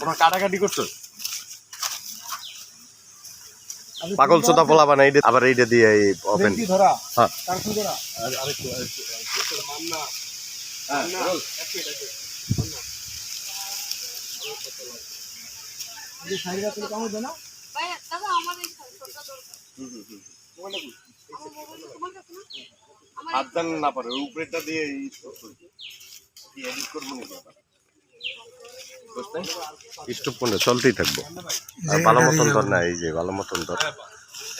কোনো কাটাকাটি করছ? পাগল চোদা পোলা বানা এইটা আবার এইটা দিয়ে এই ওপেন ধরা হ্যাঁ। কার কি ধরা। আরেকটু আরেকটু যে সাইডে তুলে কামড় দেয় না ভাই দাদা আমার এই ফোনটা দরকার। আমার মোবাইল তোমার না? হাত দেন না পারে উপরেটা দিয়ে এডিট করব নাকি কোনটা চলতেই থাকব। আর ভালো মতন ধর না এই যে ভালো মতন ধর।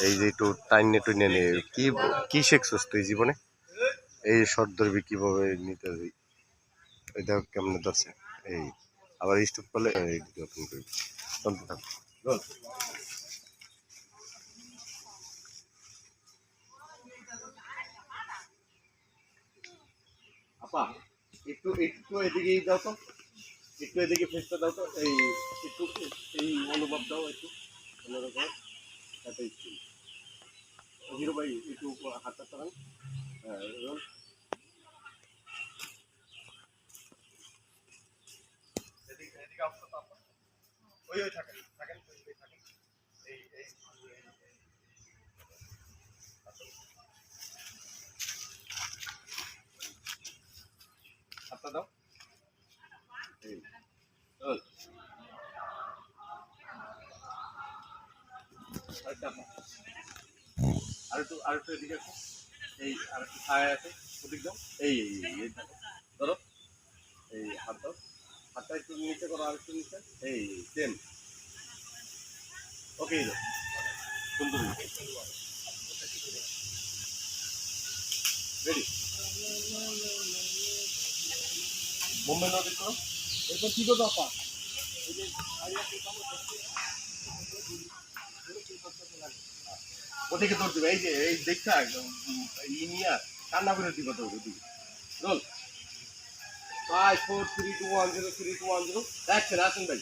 এই যে একটু টাইনে টুইনে নে। কি কি শিখছিস তুই জীবনে? এই শর্ট ধরবি কীভাবে নিতে হবে? এই দেখো কেমনে ধরছে? এই আবার স্টপ করলে এই ওপেন করবি। চলতে থাকো। আপা একটু একটু এদিকেই দাও তো। একটু এদিকে ফেসটা দাও তো, এই একটু, এই অনুভব দাও একটু অন্যরকম। তাতে একটু হিরো ভাই একটু হাতটা চালান হ্যাঁ হাতটা দাও। আরেকটু এদিকে আসো। এই আরেকটু ছায়া আছে ওদিক দাও এই এই ধরো। এই হাত দাও হাতটা একটু নিচে করো, আরেকটু নিচে। এই সেম ওকে এই সুন্দর রেডি মুম্বাই নদী করো কি করব আপা? ওদিকে দৌড় দিবে এই যে এই দেখা ই নিয়ে কান্না করে দিবে তো ওদিকে। Roll five four three two one zero three two one zero action আসেন ভাই।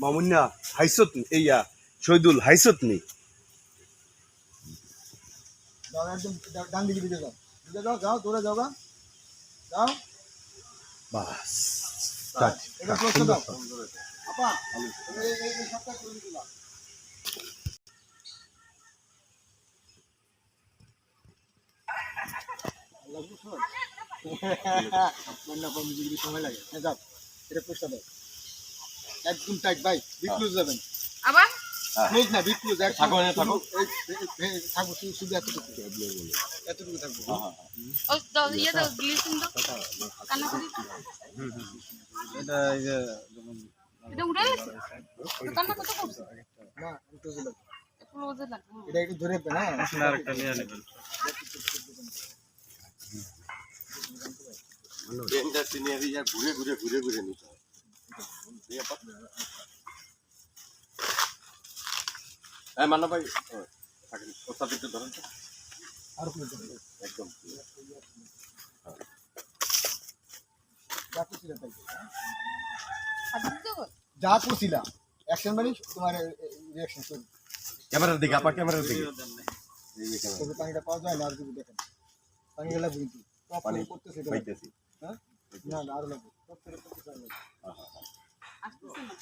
মামুন্যা হাইসত এইয়া শহীদুল হাইসত নি ডান দিকে দিকে যাও। দিকে যাও যাও দৌড়ে যাও। যাও। বাস। সময় লাগে যাও এটা ক্লোজটা দাও। একদম টাইট ভাই বিট যাবেন আবার ক্লোজ না বিট ক্লোজ এক থাকো, এখানে থাকো। থাকো শুধু শুধু এতটুকু এতটুকু থাকব ও দাও ইয়ে দাও গ্লিসিং দাও। কান্না করি এটা এই যে এটা উড়ে গেছে? তো কান্না কত করছে না একটু দিলাম ক্লোজে লাগবে হ্যাঁ। এটা একটু ধরে রাখবেন আরেকটা নিয়ে নেবেন ট্রেনটা সিনিয়রি যা ঘুরে ঘুরে ঘুরে ঘুরে নিতে হয়। হ্যাঁ মান্না ভাই ও, থাকেন। একটু ধরেন তো। আর একদম। যা করছিলা তাই হাত দিতে দেবো যা করছিলা অ্যাকশন মানে তোমার রিঅ্যাকশন শুরু ক্যামেরার দিকে আপা ক্যামেরার দিকে এই যে ক্যামেরা তবে পানিটা পাওয়া যায় না আর যদি দেখেন পানি গেলে বুঝি টপ পানি করে করতেছে এটা পাইতেছি হ্যাঁ না না আরও লাগবে টপ করে করতেছে আরও লাগবে। আসতেছে না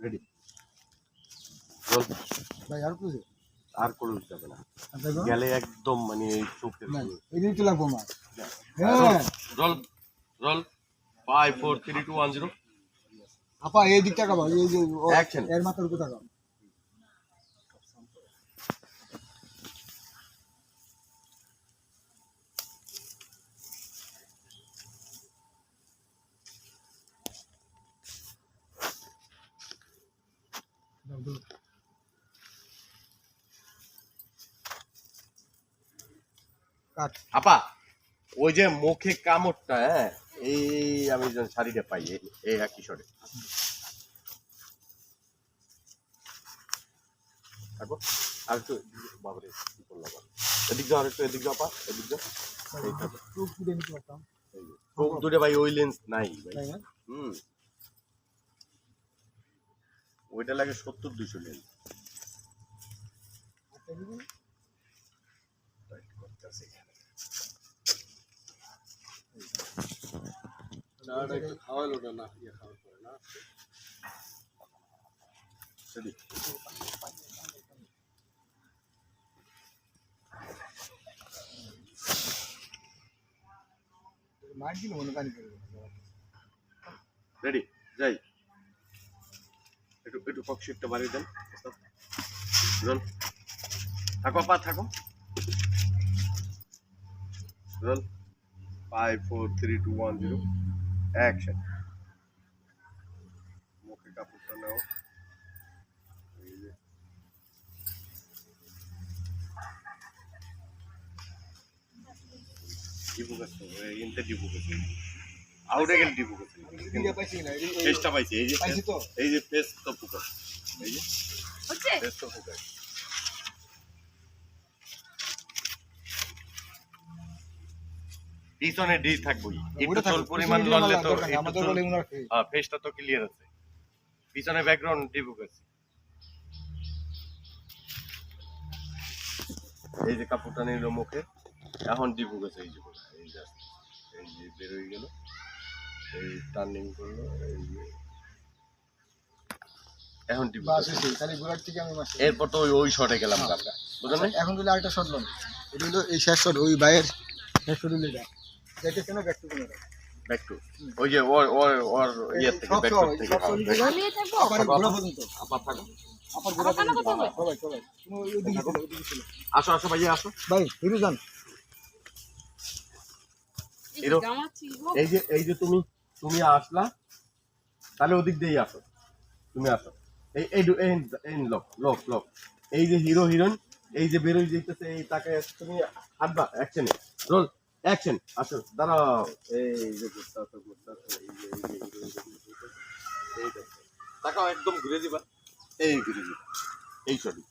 রেডি ভাই আর কিছু আর কোনো যাবে না। গেলে একদম মানে এই চোখের এদিকে লাগবো আমার। হ্যাঁ। Roll roll five four three two one zero আপা এই দিকটা কাবা এই যে. এর মাথার উপর তাকাও আপা ওই যে মুখে কামড়টা হ্যাঁ এই আমি যেন শাড়িটা পাই এই- একই শটে থাকো আর একটু বাবারে কি করল আবার? এদিক যাও আর একটু এদিক যাও পা এদিক যাও। এই থাকো চোখ দূরে ভাই ওই লেন্স নাই ভাই। হুম। ওইটা লাগে সত্তর দুশো লেন্স একটু খাওয়ালো না না ইয়ে খাওয়ার পরে না। সেদিক মনে পানি রেডি যাই। একটু একটু ককশিটটা বাড়িয়ে দেন রোল। থাকো পা থাকো। Roll. Five four three two one zero action মুখে কাপড়টা নাও। ডিবুক আছে ইনতে ডিবুক আছে আউটে গেলে ডিবুক আছে ভিডিও পাইছি না এই- যে পাইছি তো এই যে ফেস তো ফুকাস এই যে হচ্ছে তো ফুকাস পিছনে ডি থাকবই। একটু ওটা চল পরিমাণ লড়লে তো একটু চুল-। হ্যাঁ ফেসটা তো ক্লিয়ার আছে। পিছনে ব্যাকগ্রাউন্ড ডি ফুকাস এই যে কাপড়টা নিল মুখে এখন ডি ফুকাস এই যে এই যে এই যে বের হয়ে গেল এই টার্নিং করল এই যে। এখন ডি বাস ফুকাস খালি ঘোরার থেকে আমি মাসে এরপর তো ওই ওই শটে গেলাম আমরা বুঝলেন? এখন দিলে আরেকটা শট লন। এটা হলো এই শেষ শট ওই বাইয়ের শেষ শট হলো এটা দেখেছে না ব্যাক টু কোনটা ব্যাক টু ওই যে ওর ওর ওর ইয়ে থেকে ব্যাক টু থেকে সব সব back to- আমি থাকব? আবার ঘোরা পর্যন্ত। আবার থাকো আবার ঘোরা পর্যন্ত। সবাই সবাই। তুমি ওই দিকে ছিল ওই আসো আসো ভাইয়া আসো। ভাই হিরো যান। এই যে এই যে তুমি তুমি আসলা তাহলে ওদিক দিয়েই আসো। তুমি আসো। এই এই দু- এই এই লক লক লক। এই যে হিরো হিরোইন এই যে বেরোই যেতেছে এই তাকে তুমি হাঁটবা অ্যাকশনে রোল। অ্যাকশন আসো দাঁড়াও এই যে ঘুরতে আসো ঘুরতে আসো এই যে এই যে তাকাও একদম ঘুরে দিবা এই ঘুরে দিবা এই সরি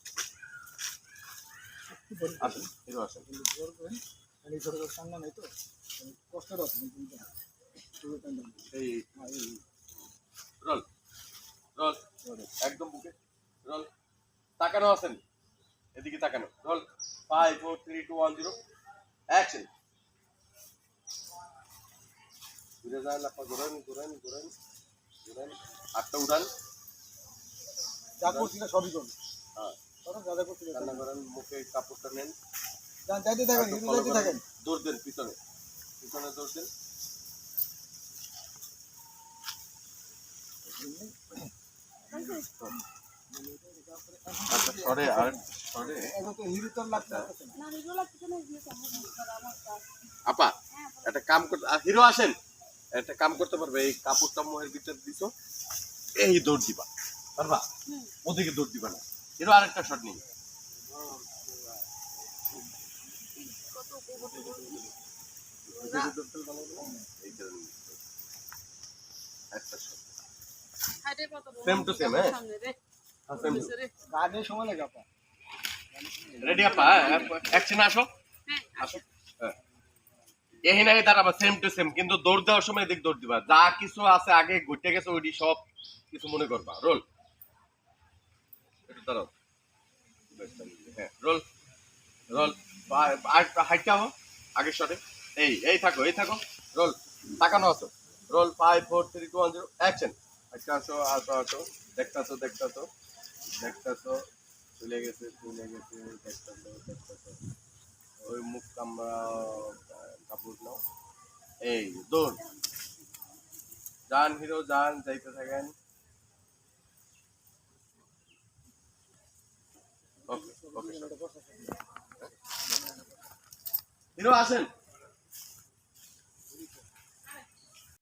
আসুন হিরো আসুন এই ছোট ছোট সামনে নাই তো কষ্ট এটা এই রোল রোল একদম বুকে রোল তাকানো আছেন এদিকে তাকানো roll five four three two one zero action ঘুরে যান আপনার ঘুরেন ঘুরেন ঘুরেন ঘুরেন হাতটা উড়ান। যা করছি না সবই করুন। হ্যাঁ। করুন যা যা রান্না করেন মুখে কাপড়টা নেন। যান যাইতে থাকেন একটু হিরো follow যাইতে থাকেন। দৌড় দেন পিছনে। পিছনে দৌড় দেন। সরে আর সরে। হিরো তো আর না। না লাগছে না দিয়ে তো আমার কাজ আপা একটা কাম করতে হিরো আসেন। একটা কাম করতে পারবে এই কাপড়টা মোহের ভিতর দিছো এই দৌড় দিবা পারবা? ওদিকে দৌড় দিবা না। হিরো আরেকটা শট নেই হ্যাঁ? গানে সময় লাগে আপা? রেডি আপা অ্যাকশন আসো। আসো। হ্যাঁ। এই নাই দাঁড়াবা সেম টু সেম কিন্তু দৌড় দেওয়ার সময় এদিক দৌড় দিবা। যা কিছু আছে আগে ঘুরতে গেছে ওইটি সব কিছু মনে করবা। রোল। একটু দাঁড়াও। হ্যাঁ রোল। রোল। হাইটটা হো আগের শটে এই এই থাকো এই থাকো। রোল, তাকানো আছো। Roll five four three two one zero action আচ্ছা আসো আসো আসো দেখতাছো দেখতাছো। দেখতাছো। চলে গেছে চলে গেছে। দেখতাছো দেখতাছো। ওই মুখ কামড়া কাপড় নাও। এই দৌড়। যান হিরো যান যাইতে থাকেন। ওকে ওকে হিরো আসেন।